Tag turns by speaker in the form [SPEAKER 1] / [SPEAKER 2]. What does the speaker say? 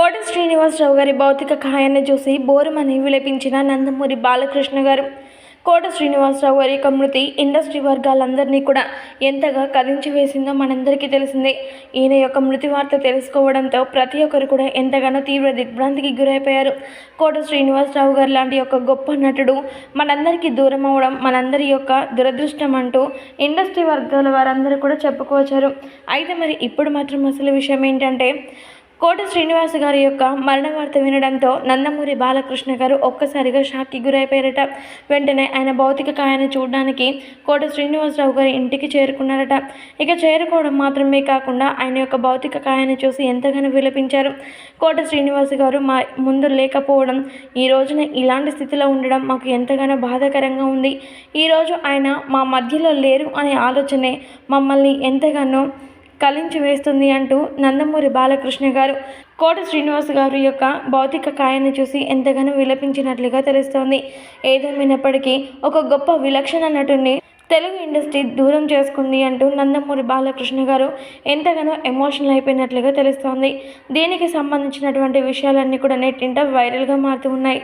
[SPEAKER 1] కోట శ్రీనివాసరావు గారి భౌతిక కాయాన్ని చూసి బోరుమని విలపించిన నందమూరి బాలకృష్ణ గారు. కోట శ్రీనివాసరావు గారి యొక్క మృతి ఇండస్ట్రీ వర్గాలందరినీ కూడా ఎంతగా కదించి వేసిందో మనందరికీ తెలిసిందే. ఈయన యొక్క మృతి వార్త తెలుసుకోవడంతో ప్రతి ఒక్కరు కూడా ఎంతగానో తీవ్ర దిగ్భ్రాంతికి గురైపోయారు. కోట శ్రీనివాసరావు గారు లాంటి ఒక గొప్ప నటుడు మనందరికీ దూరం అవడం మనందరి యొక్క దురదృష్టం అంటూ ఇండస్ట్రీ వర్గాల వారందరూ కూడా చెప్పుకోవచ్చారు. అయితే మరి ఇప్పుడు మాత్రం అసలు విషయం ఏంటంటే కోట శ్రీనివాస్ గారి యొక్క మరణ వార్త వినడంతో నందమూరి బాలకృష్ణ గారు ఒక్కసారిగా షాక్కి గురైపోయారట. వెంటనే ఆయన భౌతిక కాయాన్ని చూడడానికి కోట శ్రీనివాసరావు గారి ఇంటికి చేరుకున్నారట. ఇక చేరుకోవడం మాత్రమే కాకుండా ఆయన యొక్క భౌతిక కాయాన్ని చూసి ఎంతగానో విలపించారు. కోట శ్రీనివాస్ గారు మా ముందు లేకపోవడం ఈ రోజున ఇలాంటి స్థితిలో ఉండడం మాకు ఎంతగానో బాధాకరంగా ఉంది. ఈరోజు ఆయన మా మధ్యలో లేరు అనే ఆలోచనే మమ్మల్ని ఎంతగానో కలించి వేస్తుంది అంటూ నందమూరి బాలకృష్ణ గారు కోట శ్రీనివాస్ గారు యొక్క భౌతిక కాయాన్ని చూసి ఎంతగానో విలపించినట్లుగా తెలుస్తోంది. ఏదేమైనప్పటికీ ఒక గొప్ప విలక్షణ నటుడిని తెలుగు ఇండస్ట్రీ దూరం చేసుకుంది అంటూ నందమూరి బాలకృష్ణ గారు ఎంతగానో ఎమోషనల్ అయిపోయినట్లుగా తెలుస్తోంది. దీనికి సంబంధించినటువంటి విషయాలన్నీ కూడా నెట్టింట వైరల్గా మారుతూ ఉన్నాయి.